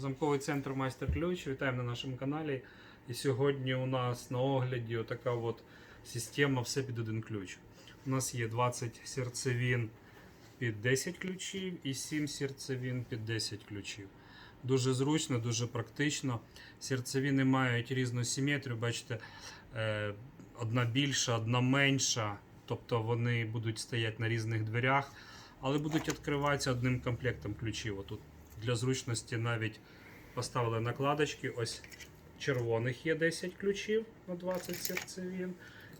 Замковий центр Майстер Ключ. Вітаємо на нашому каналі. І сьогодні у нас на огляді така от система все під один ключ. У нас є 20 серцевин під 10 ключів і 7 серцевин під 10 ключів. Дуже зручно, дуже практично. Серцевини мають різну симетрію. Бачите, е, одна більша, одна менша. Тобто вони будуть стояти на різних дверях, але будуть відкриватися одним комплектом ключів. Отут для зручності навіть поставили накладочки. Ось червоних є 10 ключів на 20 серцевин.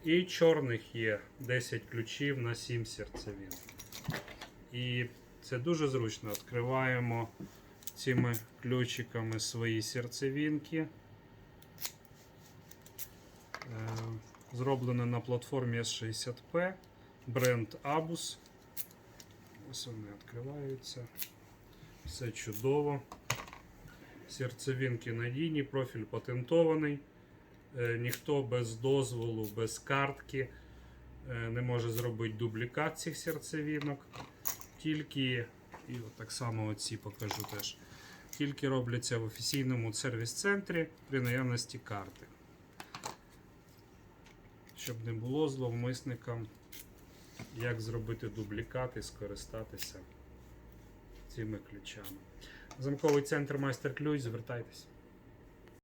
І чорних є 10 ключів на 7 серцевин. І це дуже зручно. Відкриваємо цими ключиками свої серцевинки. Е, Зроблено на платформі S60P, бренд Abus. Ось вони відкриваються. Все чудово. Серцевинки надійні, профіль патентований. Е, Ніхто без дозволу, без картки е, не може зробити дублікат цих серцевинок. Тільки, і от так само оці покажу теж. Тільки робляться в офіційному сервіс-центрі при наявності карти. Щоб не було зловмисникам, як зробити дублікат і скористатися цими ключами. Замковий центр майстер ключ, звертайтеся.